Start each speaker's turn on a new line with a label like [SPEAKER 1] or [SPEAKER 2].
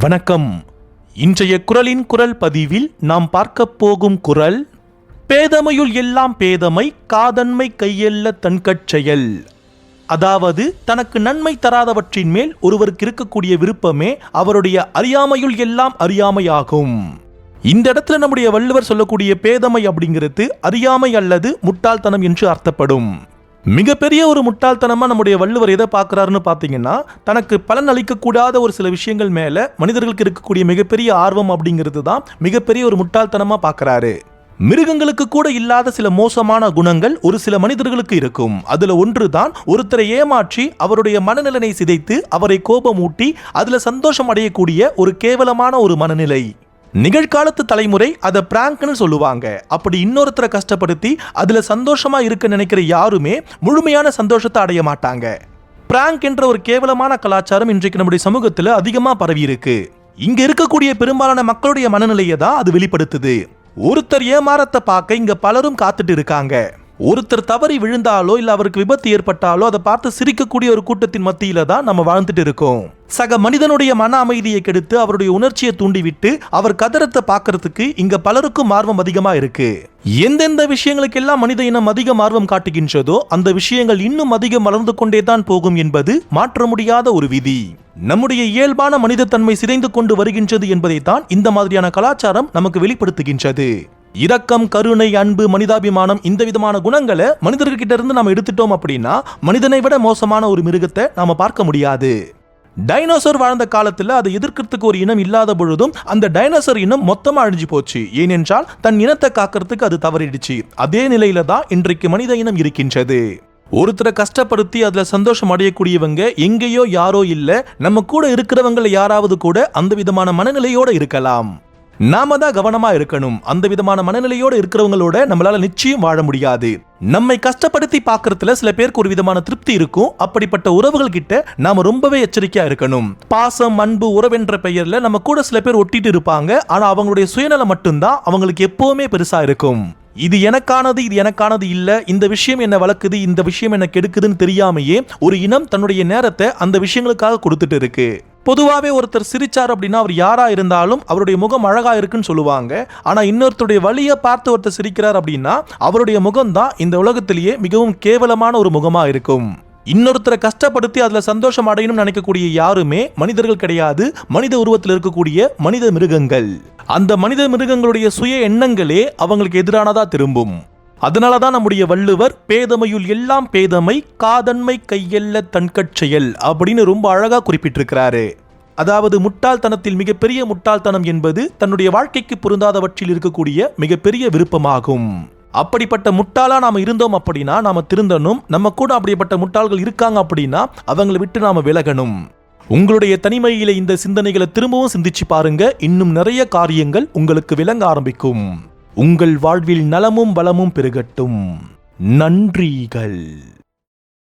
[SPEAKER 1] வணக்கம். இன்றைய குரலின் குரல் பதிவில் நாம் பார்க்க போகும் குரல் பேதமையுள் எல்லாம் பேதமை காதன்மை கையெல்ல தன்கட்செயல் அதாவது தனக்கு நன்மை தராதவற்றின் மேல் ஒருவருக்கு இருக்கக்கூடிய விருப்பமே அவருடைய அறியாமையுள் எல்லாம் அறியாமையாகும். இந்த இடத்துல நம்முடைய வள்ளுவர் சொல்லக்கூடிய பேதமை அப்படிங்கிறது அறியாமை அல்லது முட்டாள்தனம் என்று அர்த்தப்படும். மிகப்பெரிய ஒரு முட்டாள்தனமாக நம்முடைய வள்ளுவர் எதை பார்க்கறாருன்னு பார்த்தீங்கன்னா தனக்கு பலன் அளிக்கக்கூடாத ஒரு சில விஷயங்கள் மேலே மனிதர்களுக்கு இருக்கக்கூடிய மிகப்பெரிய ஆர்வம் அப்படிங்கிறது தான் மிகப்பெரிய ஒரு முட்டாள்தனமாக பார்க்கறாரு. மிருகங்களுக்கு கூட இல்லாத சில மோசமான குணங்கள் ஒரு சில மனிதர்களுக்கு இருக்கும். அதுல ஒன்றுதான் ஒருத்தரை ஏமாற்றி அவருடைய மனநிலனை சிதைத்து அவரை கோபமூட்டி அதுல சந்தோஷம் அடையக்கூடிய ஒரு கேவலமான ஒரு மனநிலை. நிகழ்காலத்து தலைமுறை அதை பிராங்க்னு சொல்லுவாங்க. அப்படி இன்னொருத்தரை கஷ்டப்படுத்தி அதில் சந்தோஷமாக இருக்க நினைக்கிற யாருமே முழுமையான சந்தோஷத்தை அடைய மாட்டாங்க. பிராங்க் என்ற ஒரு கேவலமான கலாச்சாரம் இன்றைக்கு நம்முடைய சமூகத்தில் அதிகமாக பரவி இருக்கு. இங்க இருக்கக்கூடிய பெரும்பாலான மக்களுடைய மனநிலையை தான் அது வெளிப்படுத்துது. ஒருத்தர் ஏமாறத்தை பார்க்க இங்க பலரும் காத்துட்டு இருக்காங்க. ஒருத்தர் தவறி விழுந்தாலோ இல்லை அவருக்கு விபத்து ஏற்பட்டாலோ அதை பார்த்து சிரிக்கக்கூடிய ஒரு கூட்டத்தின் மத்தியில தான் நம்ம வாழ்ந்துட்டு இருக்கோம். சக மனிதனுடைய மன அமைதியை கெடுத்து அவருடைய உணர்ச்சியை தூண்டிவிட்டு அவர் கதரத்தை பார்க்கறதுக்கு இங்க பலருக்கும் ஆர்வம் அதிகமா இருக்கு. எந்தெந்த விஷயங்களுக்கெல்லாம் மனித இனம் அதிகம் ஆர்வம் காட்டுகின்றதோ அந்த விஷயங்கள் இன்னும் அதிகம் வளர்ந்து கொண்டே தான் போகும் என்பது மாற்ற முடியாத ஒரு விதி. நம்முடைய இயல்பான மனிதத்தன்மை சிதைந்து கொண்டு வருகின்றது என்பதைத்தான் இந்த மாதிரியான கலாச்சாரம் நமக்கு வெளிப்படுத்துகின்றது. இரக்கம் கருணை அன்பு மனிதாபிமானம் இந்த விதமான குணங்களை மனிதர்கிட்ட இருந்து நம்ம எடுத்துட்டோம் அப்படின்னா மனிதனை விட மோசமான ஒரு மிருகத்தை நாம பார்க்க முடியாது. டைனோசர் வாழ்ந்த காலத்தில் அதை எதிர்க்கிறதுக்கு ஒரு இனம் இல்லாத பொழுதும் அந்த டைனோசர் இனம் மொத்தமாக அழிஞ்சு போச்சு. ஏனென்றால் தன் இனத்தை காக்கிறதுக்கு அது தவறிடுச்சு. அதே நிலையில தான் இன்றைக்கு மனித இனம் இருக்கின்றது. ஒருத்தரை கஷ்டப்படுத்தி அதுல சந்தோஷம் அடையக்கூடியவங்க எங்கேயோ யாரோ இல்ல நம்ம கூட இருக்கிறவங்களை யாராவது கூட அந்த விதமான மனநிலையோட இருக்கலாம். நாம தான் கவனமா இருக்கணும். அந்த விதமான மனநிலையோட இருக்கிறவங்களோட நம்மளால நிச்சயம் வாழ முடியாது. நம்மை கஷ்டப்படுத்தி பார்க்கறதுல சில பேருக்கு ஒரு விதமான திருப்தி இருக்கும். அப்படிப்பட்ட உறவுகள் கிட்ட நாம ரொம்பவே எச்சரிக்கையா இருக்கணும். பாசம் அன்பு உறவென்ற பெயர்ல நம்ம கூட சில பேர் ஒட்டிட்டு இருப்பாங்க. ஆனா அவங்களுடைய சுயநலம் மட்டும்தான் அவங்களுக்கு எப்பவுமே பெருசா இருக்கும். இது எனக்கானது இது எனக்கானது இல்ல. இந்த விஷயம் என்ன வளர்க்குது இந்த விஷயம் என்ன கெடுக்குதுன்னு தெரியாமையே ஒரு இனம் தன்னுடைய நேரத்தை அந்த விஷயங்களுக்காக கொடுத்துட்டு இருக்கு. பொதுவாகவே ஒருத்தர் சிரிச்சார் அப்படின்னா அவர் யாரா இருந்தாலும் அவருடைய முகம் அழகா இருக்குன்னு சொல்லுவாங்க. ஆனா இன்னொருத்தருடைய வழியை பார்த்து ஒருத்தர் சிரிக்கிறார் அப்படின்னா அவருடைய முகம் தான் இந்த உலகத்திலேயே மிகவும் கேவலமான ஒரு முகமா இருக்கும். இன்னொருத்தரை கஷ்டப்படுத்தி அதுல சந்தோஷம் அடையணும்னு நினைக்கக்கூடிய யாருமே மனிதர்கள் கிடையாது. மனித உருவத்தில் இருக்கக்கூடிய மனித மிருகங்கள். அந்த மனித மிருகங்களுடைய சுய எண்ணங்களே அவங்களுக்கு எதிரானதா திரும்பும். அதனால தான் நம்முடைய வள்ளுவர் பேதமையுள் எல்லாம் பேதமை காதன்மை கையெல்ல தன்கட்செயல் அப்படின்னு ரொம்ப அழகா குறிப்பிட்டிருக்கிறாரு. அதாவது முட்டாள்தனத்தில் மிகப்பெரிய முட்டாள்தனம் என்பது தன்னுடைய வாழ்க்கைக்கு பொருந்தாதவற்றில் இருக்கக்கூடிய மிகப்பெரிய விருப்பமாகும். அப்படிப்பட்ட முட்டாளாக நாம் இருந்தோம் அப்படின்னா நாம் திருந்தணும். நம்ம கூட அப்படிப்பட்ட முட்டாள்கள் இருக்காங்க அப்படின்னா அவங்களை விட்டு நாம் விலகணும். உங்களுடைய தனிமையில இந்த சிந்தனைகளை திரும்பவும் சிந்திச்சு பாருங்க. இன்னும் நிறைய காரியங்கள் உங்களுக்கு விளங்க ஆரம்பிக்கும். உங்கள் வாழ்வில் நலமும் வளமும் பெருகட்டும். நன்றிகள்.